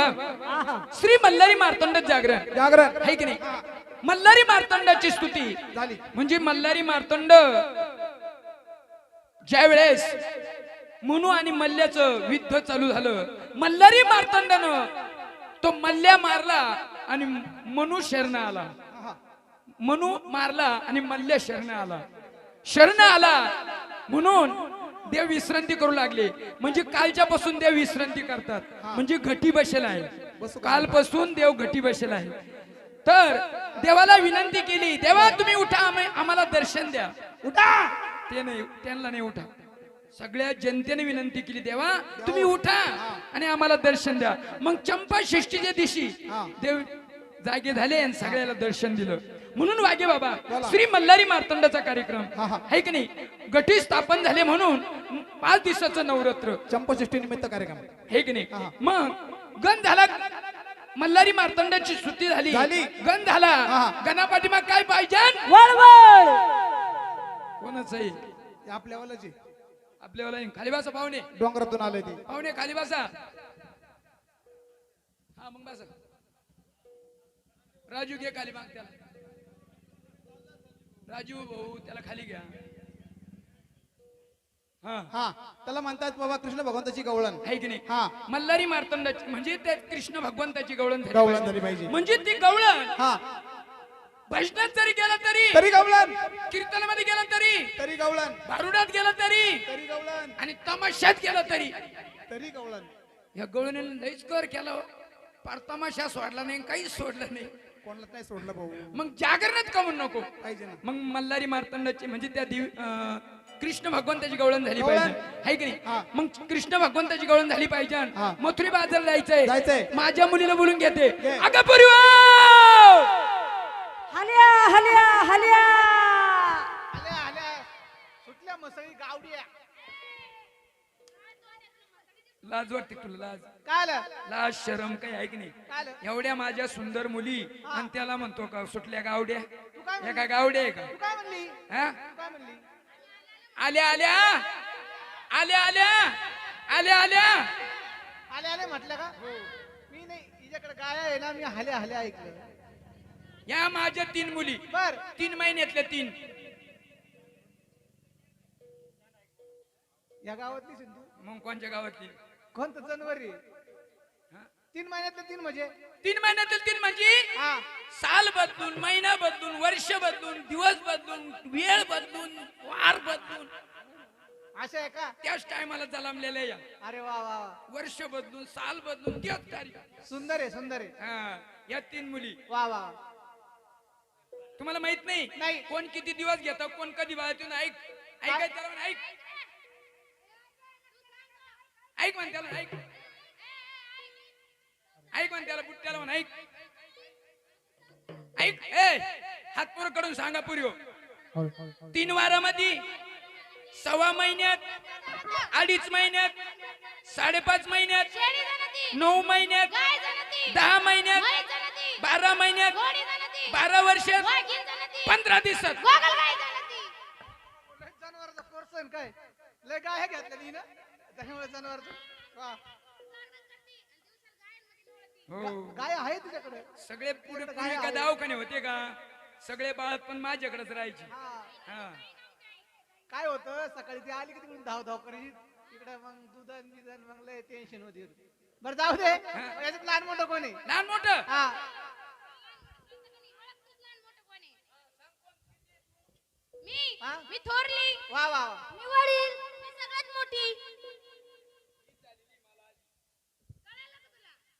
बाबा श्री मल्हारी मार्तंड जागरण. जागरण. आहे की नाही? मल्हारी मार्तंडाची स्तुती. झाली. म्हणजे मल्हारी मार्तंड ज्या वेळेस मनु आणि मल्ल्याचं युद्ध चालू झालं मल्हारी मार्तंडानं तो मल्ल्या मारला आणि मनु शरण आला. मनु मारला आणि मल्ल्या शरण आला. शरण आला म्हणून देव विश्रांती करू लागले. म्हणजे कालच्या पासून देव विश्रांती करतात. म्हणजे घटी बसेल आहे. बसू कालपासून देव घटी बसेल आहे. तर देवाला विनंती केली देवा तुम्ही उठा आम्ही- आम्हाला दर्शन द्या. उठा! ते नाही त्यांना नाही उठा. सगळ्या जनतेने विनंती केली देवा तुम्ही उठा. आणि आम्हाला दर्शन द्या. मग चंपा षष्टीच्या दिवशी. देव जागे झाले आणि सगळ्याला दर्शन दिलं. म्हणून वागे बाबा. श्री मल्हारी मार्तंडाचा कार्यक्रम. आहे की नाही? गटी स्थापन झाले म्हणून पाच दिवसाचं नवरात्र. चंपषष्ठी निमित्त कार्यक्रम. हे की नाही. मग गण झाला मल्हारी मार्तंडाची स्तुती झाली. झाली. गण झाला. गणापाठी मग काय पाहिजे? कोणाच आहे आपल्यावालाच. आहे. आपल्याला खाली बसा पाहुणे. डोंगरातून आले ते. पाहुणे खाली बसा हा मग बसा. राजू घे खाली माग त्याला. राजू भाऊ त्याला खाली घ्या. हा. हा त्याला म्हणतात बाबा कृष्ण भगवंताची गवळण. आहे की नाही? हा. मल्हारी मार्तंडाची म्हणजे त्या कृष्ण भगवंताची गवळण झाली गवळण पाहिजे. झाली पाहिजे. म्हणजे ती गवळण हा. भजनात जरी गेला तरी तरी गवळण. कीर्तनामध्ये गेला तरी तरी गवळण. भारुडात गेला तरी तरी गवळण. आणि तमाशात गेला तरी. तरी गवळण. या गवळीने लईच कर केलं हो. पार तमाशा सोडला नाही काहीच सोडलं नाही. कोणाला नाही सोडलं भाऊ? मग जागरणात का म्हणू नको. पाहिजे ना. मग मल्हारी मार्तंडाची म्हणजे त्या दिव अं, कृष्ण भगवंताची गवळण झाली. पाहिजे. आहे की हा. नाही मग कृष्ण भगवंताची गवळण झाली पाहिजे. मथुरी बाजार जायचंय. जायचंय. माझ्या मुलीला बोलून घेते. अगं परिवार! हल्या हल्या हल्या! आल्या आल्या सुटल्या मसळी गावड्या. लाज वाटते तुला? लाज. काय आलं? लाज शरम काही आहे की नाही? एवढ्या माझ्या सुंदर मुली आणि त्याला म्हणतो का सुटल्या गावड्या. तू काय या काय गावड्या आहे का? आल्या आल्या. आल्या आल्या. आल्या आल्या. आले आले म्हटलं का? मी नाही हिच्याकडे गाय आहे ना मी हल्या हल्या ऐकलं या माझ्या तीन मुली. बर. तीन महिन्यातल्या तीन. या गावातली सिंधू? मग कोणच्या गावातली? कोणतं जनवर? आहे हा? तीन महिन्यातले तीन म्हणजे? तीन महिन्यातील तीन म्हणजे? हा. साल बदलून महिना बदलून वर्ष बदलून दिवस बदलून वेळ बदलून वार बदलून. अशा आहे का? त्याच टायमाला जलमलेल्या या. अरे वा वा वा. वर्ष बदलून साल बदलून त्याच तारीख. सुंदर आहे सुंदर आहे. हा या तीन मुली. वा वा तुम्हाला माहीत नाही? नाही. कोण किती दिवस घेतो कोण कधी बाहेरून ऐक. ऐकाय त्याला म्हण, ऐक. ऐक म्हण त्याला ऐक. ऐक म्हण त्याला बुट्ट्याला म्हण ऐक. ऐक ए हात पुरं कडून सांगा पुरी. तीन वारामध्ये सव्वा महिन्यात अडीच महिन्यात साडेपाच महिन्यात नऊ महिन्यात दहा महिन्यात बारा महिन्यात बारा वर्षात पंधरा दिवसात. जनावरचा कोर्स काय? लय गाय त्याच्यामुळे जनावरचं? वा. गाय आहे तुझ्याकडे? सगळे पुढे पूर्वी का दवाखाने होते का? सगळे बाळात पण माझ्याकडेच राहायचे. हा. हा. काय होतं? सकाळी ती आली की तिकडून धाव धाव करायची तिकडे मग दुधन बिधन मग लय टेन्शन होती. बरं जाऊ दे. याच्यात लहान मोठं कोण आहे? लहान मोठं? हा. मी हा? मी थोरली. वा वा वा. मी वडील. मी सगळ्यात मोठी.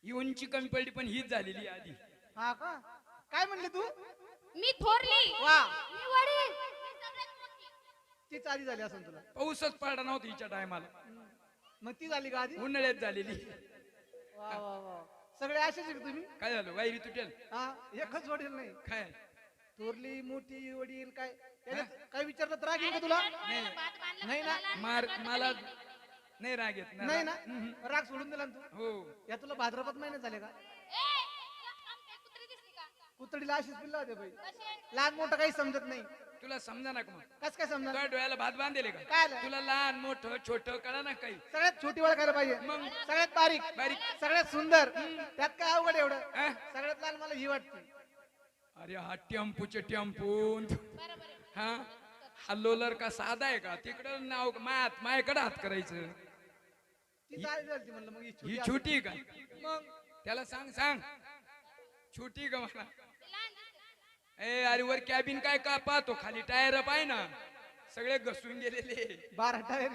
ही उंची कमी पडली पण हीच झालेली आधी. हा का? काय म्हणली तू? मी थोरली. वा. मी वडील. तीच आधी झाली असेल तुला. पाऊसच पडला नव्हता हिच्या टायमाला. मग ती झाली का आधी? उन्हाळ्यात झालेली. वा वा वा सगळे असेच आहे का तुम्ही? काय झालं? वायरी तुटेल? हा एकच वडील नाही. काय? थोरली मोठी वडील काय? त्याच्यात काय विचारलं तर राग येईल का तुला? नाही. ना? मार मला नाही राग येत नाही ना. राग सोडून दिला ना तू? हो. या तुला भाद्रपद महिन्यात झाले का? ए तुला काम काय कुत्री दिसली का? कुतडीला अशीच पिल्ला होते बाई? लहान मोठं काही समजत नाही. तुला समजा ना का मग? कस काय समजा? तुझ्या डोळ्याला भात बांधले काय का आलं? तुला लहान मोठं छोट कळा ना काही. सगळ्यात छोटी वळ करायला पाहिजे. मग? सगळ्यात बारीक. बारीक. सगळ्यात सुंदर. त्यात काय अवघड आहे एवढं? अं? सगळ्यात लहान मला ही वाटते. अरे हा टेम्पूचे टेम्पून. हा? हा लोलर का साधा आहे का? तिकडं नाव मात मायाकडे हात करायचं. ती चालेल चालते म्हणलं मग ही छोटी ही असेल. छोटी आहे का? मग त्याला सांग सांग. छोटी आहे का मला. ए अरे वर कॅबिन काय का पाहतो? खाली टायर पाय ना. सगळे घसून गेलेले. बारा टायर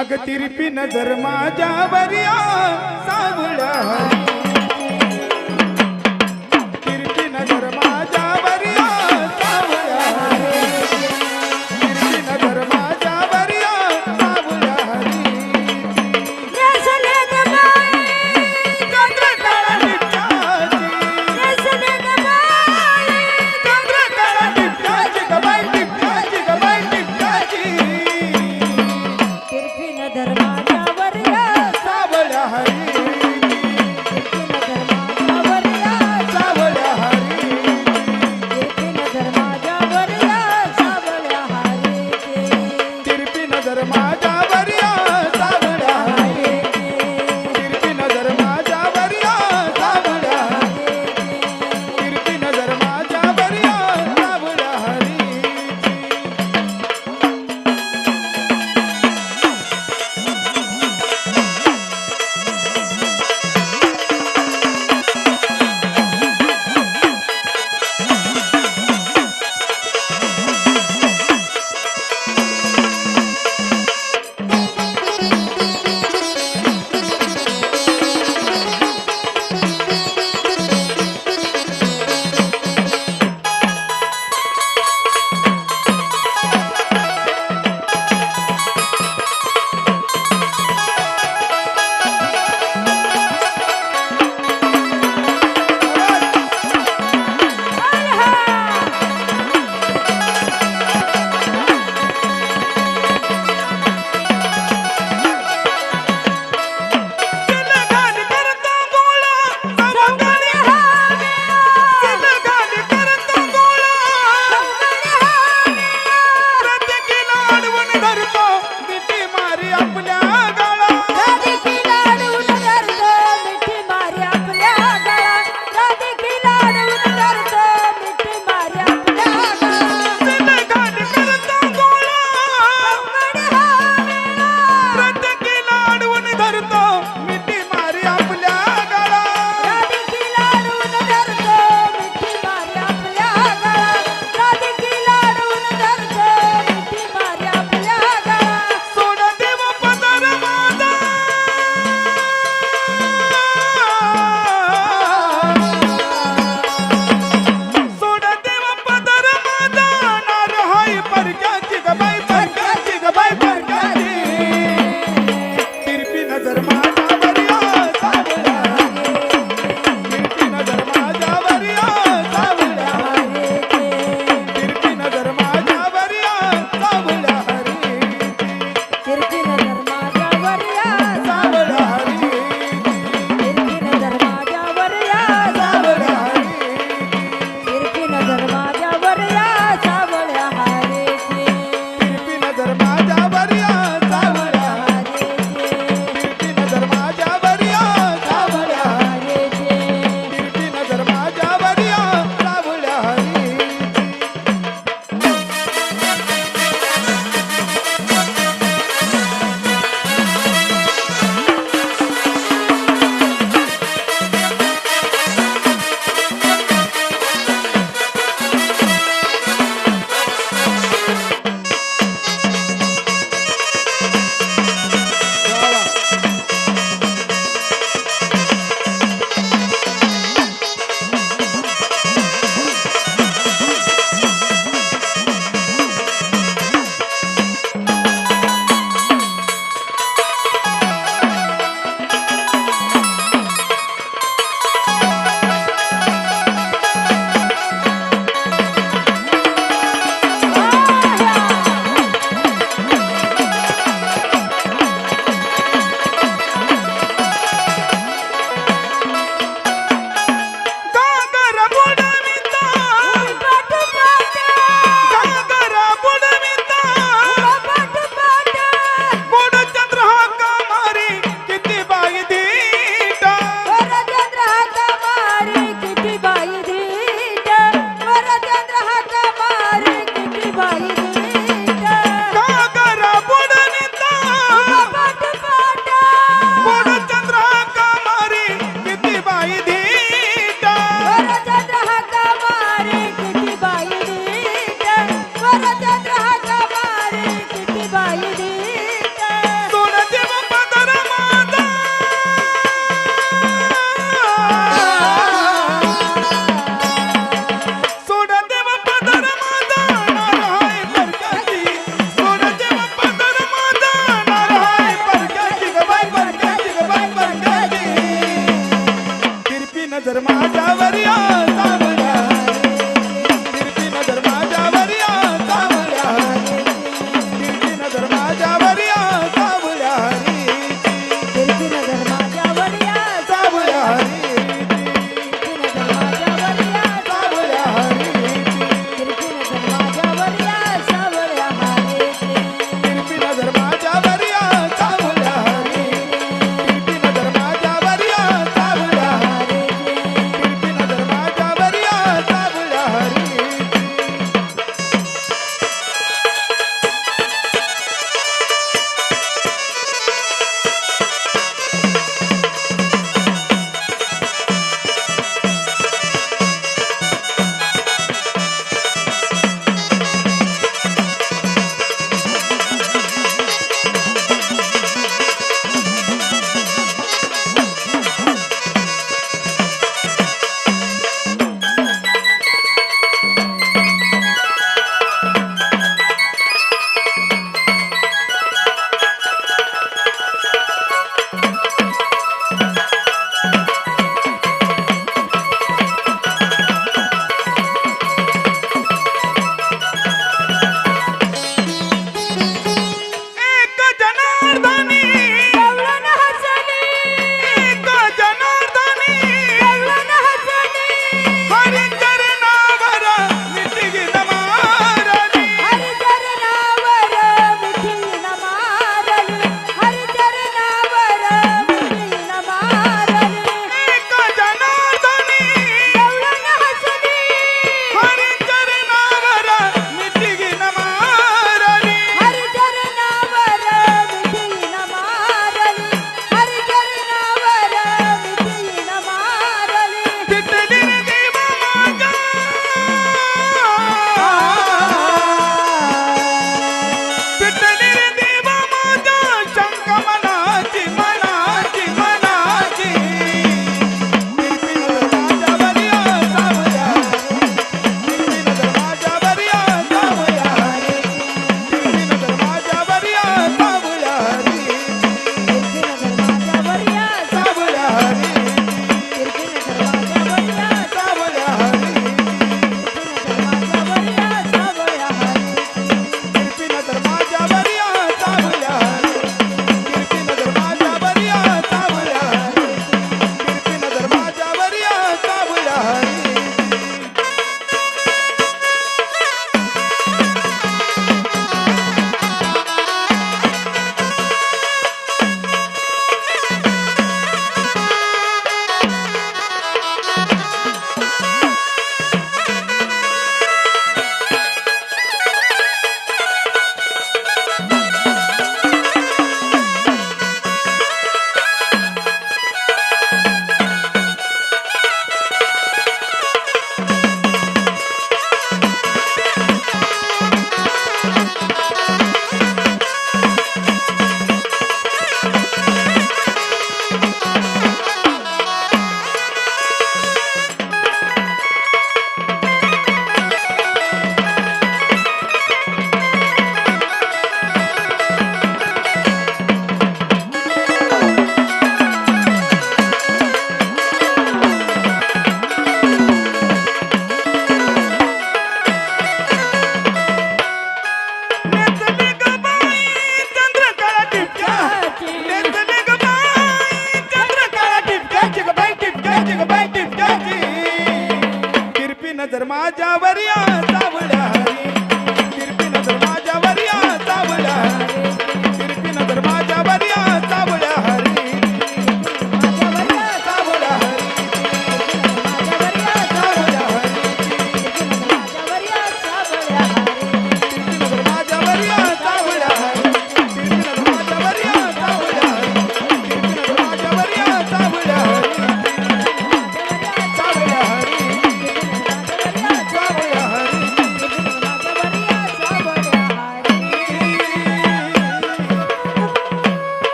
अग तिरपी नजर माझ्यावरिया सावळ्या हरी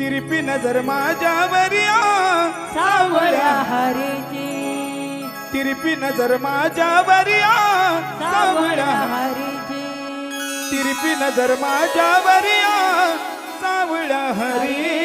तिरपी नजर माझ्यावरिया. सावळ्या हरीची तिरपी नजर माझ्यावरिया. सावळ्या हरीची तिरपी नजर माझ्यावरिया. सावळ्या हरी